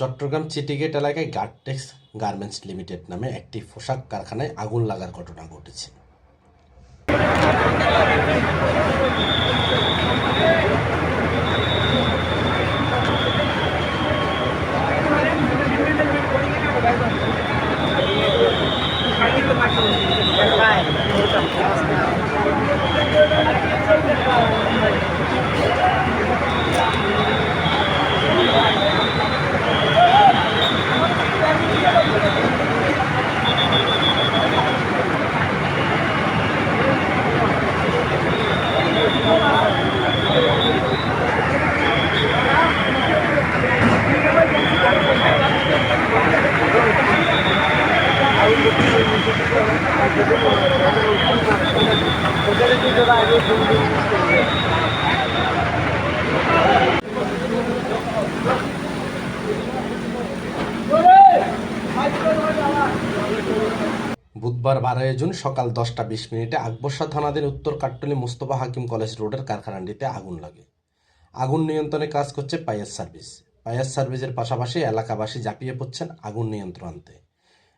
চট্টগ্রাম চিটিগেট এলাকায় গার্ডটেক্স garments limited নামে একটি পোশাক কারখানায় আগুন লাগার ঘটনা ঘটেছে। বুধবার বারোই জুন সকাল দশটা বিশ মিনিটে আকবর্ষা থানাধীন উত্তর কাট্টলি মুস্তফা হাকিম কলেজ রোডের কারখানাটিতে আগুন লাগে। আগুন নিয়ন্ত্রণে কাজ করছে পাইয়ার সার্ভিস। পাইয়ার সার্ভিসের পাশাপাশি এলাকাবাসী ঝাঁপিয়ে পড়ছেন আগুন নিয়ন্ত্রণ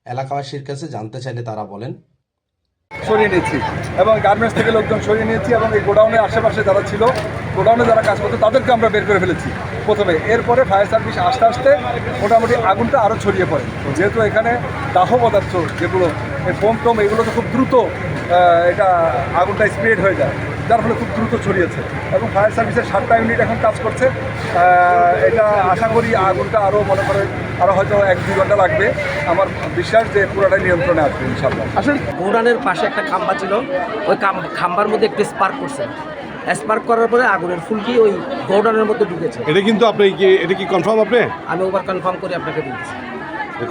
এলাকাবাসীর কাছে জানতে চাইলে তারা বলেন সরিয়ে নিয়েছি। এবং গার্মেন্টস থেকে লোকজন সরিয়ে নিয়েছি এবং এই গোডাউনের আশেপাশে যারা ছিল, গোডাউনে যারা কাজ করতো, তাদেরকে আমরা বের করে ফেলেছি প্রথমে। এরপরে ফায়ার সার্ভিস আস্তে আস্তে মোটামুটি আগুনটা আরও ছড়িয়ে পড়ে। যেহেতু এখানে দাহ পদার্থ যেগুলো ফোম টোম, এগুলো তো খুব দ্রুত এটা আগুনটা স্প্রেড হয়ে যায়। যার ফলে খুব দ্রুত ছড়িয়েছে এবং ফায়ার সার্ভিসের সাতটা ইউনিট এখন কাজ করছে। এটা আশা করি আগুনটা আরও মনে করে আরও হয়তো এক দুই ঘণ্টা লাগবে। আমার বিশ্বাস যে পুরোটাই নিয়ন্ত্রণে আসবে ইনশাল্লাহ আসলে গোডাউনের পাশে একটা খাম্বা ছিল ওই খাম্বার মধ্যে একটু স্পার্ক করছে। স্পার্ক করার পরে আগুনের ফুলকি ওই গোডাউনের মধ্যে ঢুকেছে। এটা কিন্তু আপনি কি এটা কি কনফার্ম আপনি? আমি ওভার কনফার্ম করে আপনাকে দিচ্ছি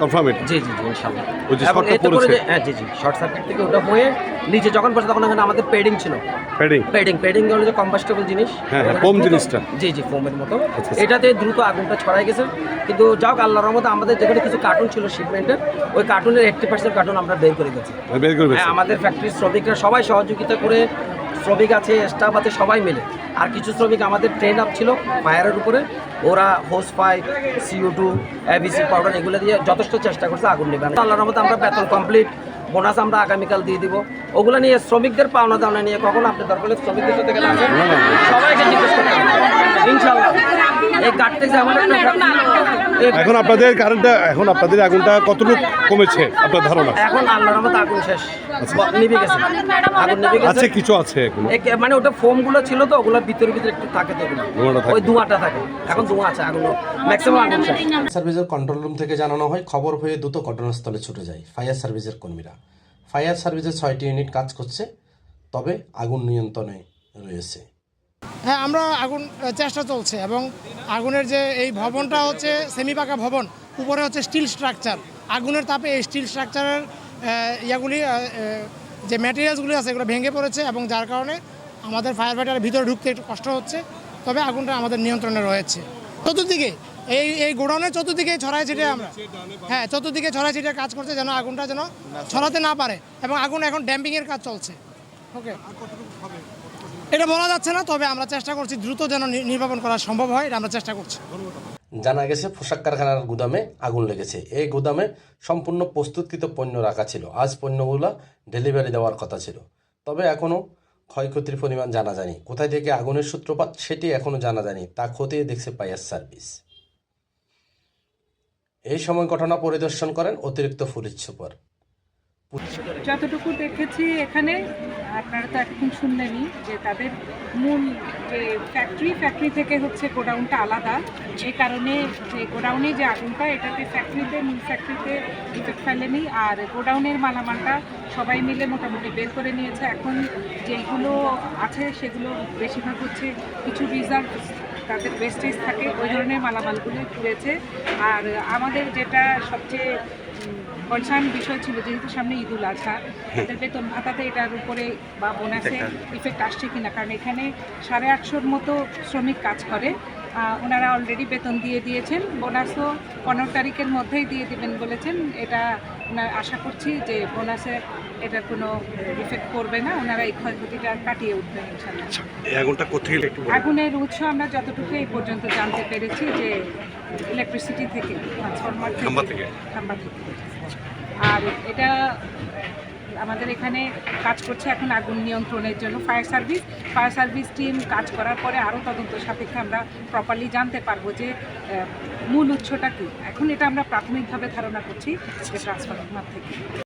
কনফার্ম এটা জি জি জি ইনশাল্লাহ ওই যে করে পড়েছে। হ্যাঁ জি জি শর্ট সার্কিট থেকে ওটা হয়ে নিচে যখন পড়ছে তখন ওখানে আমাদের পেডিং ছিল। প্যাডিং পেডিং পেডিং হলো যে কম্বাস্টেবল জিনিস। হ্যাঁ, হ্যাঁ, ওখানে foam জিনিসটা। জি জি ফোমের মতো। আচ্ছা। এটাতে দ্রুত আগুনটা ছড়াই গেছে। কিন্তু যাও আল্লাহর রহমতে আমাদের যেখানে কিছু কার্টুন ছিল শিপমেন্টের ওই কার্টুনের এইট্টি পার্সেন্ট কার্টুন আমরা বের করে গেছি বের করে হ্যাঁ আমাদের ফ্যাক্টরির শ্রমিকরা সবাই সহযোগিতা করে শ্রমিক আছে স্টাফ আছে সবাই মিলে। আর কিছু শ্রমিক আমাদের ট্রেন আপ ছিল ফায়ারের উপরে। ওরা hose pipe CO two ABC powder এগুলো দিয়ে যথেষ্ট চেষ্টা করছে আগুন নেবে আল্লাহর মতো আমরা বেতন কমপ্লিট বোনাস আমরা আগামীকাল দিয়ে দিব। ওগুলো নিয়ে শ্রমিকদের পাওনা দাওনা নিয়ে কখন আপনি দরকার শ্রমিকদের সাথে গেলে সবাইকে জিজ্ঞেস করতে ইনশাল্লাহ এখন আপনাদের কারেন্টটা এখন আপনাদের আগুনটা কতটুকু কমেছে আপনার ধারণা? এখন আল্লাহর রহমতে আগুন শেষ। নিভে গেছে। আগুন নিভে গেছে। আছে কিছু আছে এখন? মানে ওটা ফোমগুলো ছিল তো ওগুলো ভিতরে ভিতরে একটু থাকে তো ওগুলো। ধোঁয়াটা থাকে। ওই ধোঁয়াটা থাকে। এখন ধোঁয়া আছে আগুন ম্যাক্সিমাম আগুন শেষ। সার্ভিসের কন্ট্রোল রুম থেকে জানানো হয় খবর হয়ে দ্রুত ঘটনাস্থলে ছুটে যায় ফায়ার সার্ভিসের কর্মীরা। ফায়ার সার্ভিসের ছয়টি ইউনিট কাজ করছে তবে আগুন নিয়ন্ত্রণে রয়েছে। হ্যাঁ আমরা আগুন চেষ্টা চলছে এবং আগুনের যে এই ভবনটা হচ্ছে সেমি পাকা ভবন, উপরে হচ্ছে স্টিল স্ট্রাকচার। আগুনের তাপে এই স্টিল স্ট্রাকচারের ইয়াগুলি যে ম্যাটেরিয়ালসগুলি আছে এগুলো ভেঙে পড়েছে এবং যার কারণে আমাদের ফায়ার ফাইটারের ভিতরে ঢুকতে একটু কষ্ট হচ্ছে, তবে আগুনটা আমাদের নিয়ন্ত্রণে রয়েছে। চতুর্দিকে, এই এই গোডাউনের চতুর্দিকে ছড়াই ছিটে আমরা হ্যাঁ চতুর্দিকে ছড়াই ছিটে কাজ করছে যেন আগুনটা যেন ছড়াতে না পারে এবং আগুন এখন ড্যাম্পিংয়ের কাজ চলছে। ওকে এটা বলা যাচ্ছে না, তবে আমরা চেষ্টা করছি দ্রুত যেন নির্বাপন করা সম্ভব হয়, এটা আমরা চেষ্টা করছি। জানা গেছে, পোশাক কারখানার গুদামে আগুন লেগেছে। এই গুদামে সম্পূর্ণ প্রস্তুতকৃত পণ্য রাখা ছিল। আজ পণ্যগুলো ডেলিভারি দেওয়ার কথা ছিল। তবে এখনও ক্ষয়ক্ষতির পরিমাণ জানা যায়নি। কোথায় থেকে আগুনের সূত্রপাত সেটি এখনও জানা যায়নি। তা খতিয়ে দেখছে পাইয়ার সার্ভিস। এই সময় ঘটনা পরিদর্শন করেন অতিরিক্ত পুলিশ সুপার। যতটুকু দেখেছি এখানে, আপনারা তো এতক্ষণ শুনলেনই যে তাদের মূল যে ফ্যাক্টরি ফ্যাক্টরি থেকে হচ্ছে গোডাউনটা আলাদা। যে কারণে যে গোডাউনে যে আগুনটা, এটাতে ফ্যাক্টরিতে মূল ফ্যাক্টরিতে ইফেক্ট ফেলেনি। আর গোডাউনের মালামালটা সবাই মিলে মোটামুটি বের করে নিয়েছে। এখন যেগুলো আছে, সেগুলো বেশিরভাগ হচ্ছে কিছু রিজার্ভ তাদের ওয়েস্টেজ থাকে। ওই ধরনের মালামালগুলো পুড়েছে। আর আমাদের যেটা সবচেয়ে কনসার্ন বিষয় ছিল যেহেতু সামনে ঈদুল আজহা তাদের বেতন ভাতাতে এটার উপরে বা বোনাসে ইফেক্ট আসছে কিনা? কারণ এখানে সাড়ে আটশোর মতো শ্রমিক কাজ করে। ওনারা অলরেডি বেতন দিয়ে দিয়েছেন। বোনাসও পনেরো তারিখের মধ্যেই দিয়ে দিবেন বলেছেন। এটা ওনার আশা করছি যে বোনাসে এটা কোনো ইফেক্ট করবে না ওনারা এই ক্ষয়ক্ষতিটা কাটিয়ে উঠবেন ইনশাল্লাহ আগুনটা কোথায় একটু আগুনের উৎস আমরা যতটুকু এই পর্যন্ত জানতে পেরেছি যে ইলেকট্রিসিটি থেকে ট্রান্সফরমার থেকে। খাম্বা থেকে। আর এটা আমাদের এখানে কাজ করছে এখন আগুন নিয়ন্ত্রণের জন্য fire service. Fire service team কাজ করার পরে আরও তদন্ত সাপেক্ষে আমরা প্রপারলি জানতে পারব যে মূল উৎসটা কী। এখন এটা আমরা প্রাথমিকভাবে ধারণা করছি ট্রান্সফরমার থেকে।